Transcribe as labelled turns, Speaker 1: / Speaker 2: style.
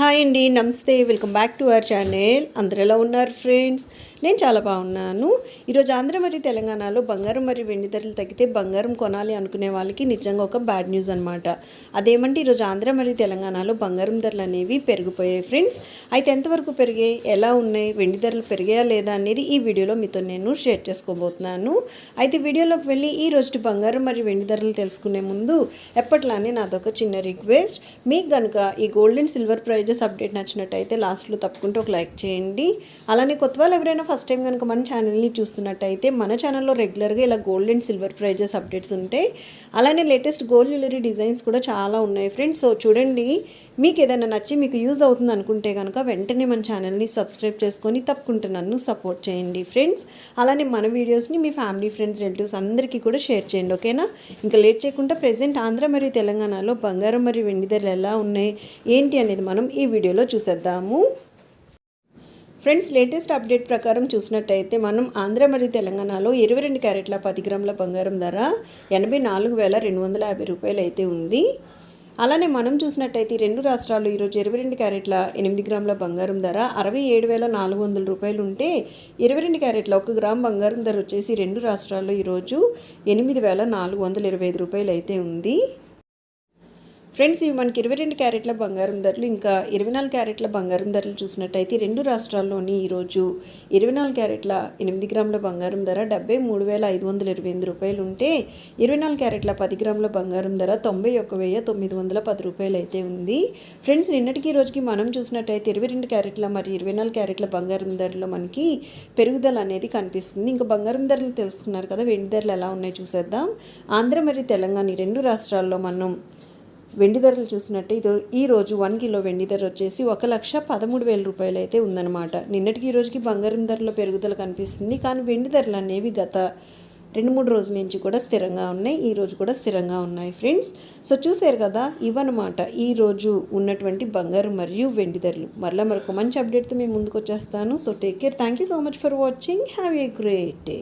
Speaker 1: Hi అండి నమస్తే. Welcome back to our channel. అందరు ఎలా ఉన్నారు ఫ్రెండ్స్? నేను చాలా బాగున్నాను. ఈరోజు ఆంధ్ర మరియు తెలంగాణలో బంగారం మరియు వెండి ధరలు తగ్గితే బంగారం కొనాలి అనుకునే వాళ్ళకి నిజంగా ఒక బ్యాడ్ న్యూస్ అనమాట అదేమంటే ఈరోజు ఆంధ్ర మరియు తెలంగాణలో బంగారం ధరలు అనేవి పెరిగిపోయాయి ఫ్రెండ్స్. అయితే ఎంతవరకు పెరిగాయి? ఎలా ఉన్నాయి? వెండి ధరలు పెరిగాయా లేదా అనేది ఈ వీడియోలో మీతో నేను షేర్ చేసుకోబోతున్నాను. అయితే వీడియోలోకి వెళ్ళి ఈ రోజు బంగారం మరియు వెండి ధరలు తెలుసుకునే ముందు ఎప్పట్లానే నాదొక చిన్న రిక్వెస్ట్. మీకు కనుక ఈ gold and silver prizes update నచ్చినట్టయితే లాస్ట్లో తప్పకుండా ఒక లైక్ చేయండి. అలానే కొత్త వాళ్ళు ఎవరైనా ఫస్ట్ టైం కనుక మన ఛానల్ని చూస్తున్నట్టయితే మన ఛానల్లో రెగ్యులర్గా ఇలా gold and silver prizes updates ఉంటాయి. అలానే లేటెస్ట్ గోల్డ్ జ్యువెలరీ డిజైన్స్ కూడా చాలా ఉన్నాయి ఫ్రెండ్స్ సో చూడండి మీకు ఏదైనా నచ్చి మీకు యూజ్ అవుతుంది అనుకుంటే కనుక వెంటనే మన ఛానల్ని సబ్స్క్రైబ్ చేసుకొని తప్పకుండా నన్ను సపోర్ట్ చేయండి ఫ్రెండ్స్. అలానే మన వీడియోస్ని మీ ఫ్యామిలీ ఫ్రెండ్స్ రిలేటివ్స్ అందరికీ కూడా షేర్ చేయండి ఓకేనా? ఇంకా లేట్ చేయకుండా ప్రజెంట్ ఆంధ్ర మరియు తెలంగాణలో బంగారం మరియు వెండి ధరలు ఎలా ఉన్నాయి ఏంటి అనేది మనం ఈ వీడియోలో చూసేద్దాము. ఫ్రెండ్స్ లేటెస్ట్ అప్డేట్ ప్రకారం చూసినట్టయితే మనం ఆంధ్ర మరియు తెలంగాణలో ఇరవై రెండు క్యారెట్ల పది గ్రాముల బంగారం ధర ఎనభై నాలుగు వేల రెండు వందల యాభై రూపాయలు అయితే ఉంది. అలానే మనం చూసినట్టయితే ఈ రెండు రాష్ట్రాల్లో ఈరోజు ఇరవై రెండు క్యారెట్ల ఎనిమిది గ్రాముల బంగారం ధర అరవై ఏడు వేల నాలుగు వందల రూపాయలు ఉంటే ఇరవై రెండు క్యారెట్ల ఒక గ్రామ్ బంగారం ధర వచ్చేసి రెండు రాష్ట్రాల్లో ఈరోజు ఎనిమిది వేల నాలుగు వందల ఇరవై ఐదు రూపాయలు అయితే ఉంది. ఫ్రెండ్స్ ఇవి మనకి ఇరవై రెండు క్యారెట్ల బంగారం ధరలు ఇంకా ఇరవై నాలుగు క్యారెట్ల బంగారం ధరలు చూసినట్టయితే రెండు రాష్ట్రాల్లోని ఈరోజు ఇరవై నాలుగు క్యారెట్ల ఎనిమిది గ్రాముల బంగారం ధర డెబ్బై మూడు వేల ఐదు వందల ఇరవై ఎనిమిది రూపాయలు ఉంటే ఇరవై నాలుగు క్యారెట్ల పది గ్రాముల బంగారం ధర తొంభై ఒక్క వెయ్యి తొమ్మిది వందల పది రూపాయలు అయితే ఉంది. ఫ్రెండ్స్ నిన్నటికి రోజుకి మనం చూసినట్టయితే ఇరవై రెండు క్యారెట్ల మరి ఇరవై నాలుగు క్యారెట్ల బంగారం ధరలో మనకి పెరుగుదల అనేది కనిపిస్తుంది. ఇంకా బంగారం ధరలు తెలుసుకున్నారు కదా వెండి ధరలు ఎలా ఉన్నాయో చూసేద్దాం. ఆంధ్ర మరియు తెలంగాణ ఈ రెండు రాష్ట్రాల్లో మనం వెండి ధరలు చూసినట్టే ఇది ఈ రోజు వన్ కిలో వెండి ధర వచ్చేసి ఒక లక్ష పదమూడు వేల రూపాయలు అయితే ఉందన్నమాట. నిన్నటికి ఈ రోజుకి బంగారం ధరలో పెరుగుదల కనిపిస్తుంది. కానీ వెండి ధరలు అనేవి గత రెండు మూడు రోజుల నుంచి కూడా స్థిరంగా ఉన్నాయి. ఈ రోజు కూడా స్థిరంగా ఉన్నాయి ఫ్రెండ్స్. సో చూసారు కదా ఇవన్నమాట. ఈ రోజు ఉన్నటువంటి బంగారు మరియు వెండి ధరలు. మరలా మరొక మంచి అప్డేట్తో మేము ముందుకు వచ్చేస్తాను. So take care. Thank you so much for watching. Have a great day.